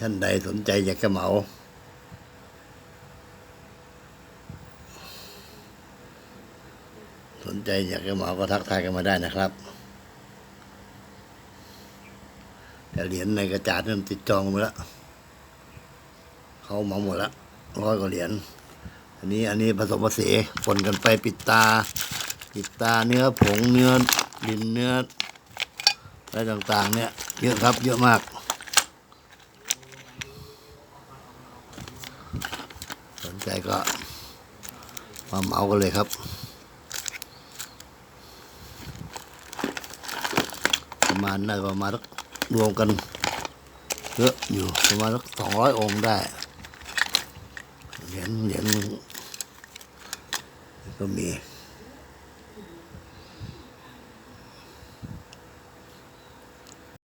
ท่านใดสนใจอยากจะเหมา สนใจอยากจะเหมาก็ทักทายกันมาได้นะครับ แต่เหรียญในกระจาดนั้นติดจองหมดแล้วเขาเหมาหมดแล้วร้อยกว่าเหรียญอันนี้อันนี้ผสมผสานปนกันไปปิดตา ปิดตาเนื้อผงเนื้อดินเนื้ออะไรต่างๆ เนี่ยเยอะครับเยอะมาก สนใจก็มาเมากันเลยครับประมาณน่าประมาณสักรวมกันเยอะอยู่ประมาณสักสองร้อยองค์ได้เหรียญเหรียญก็มี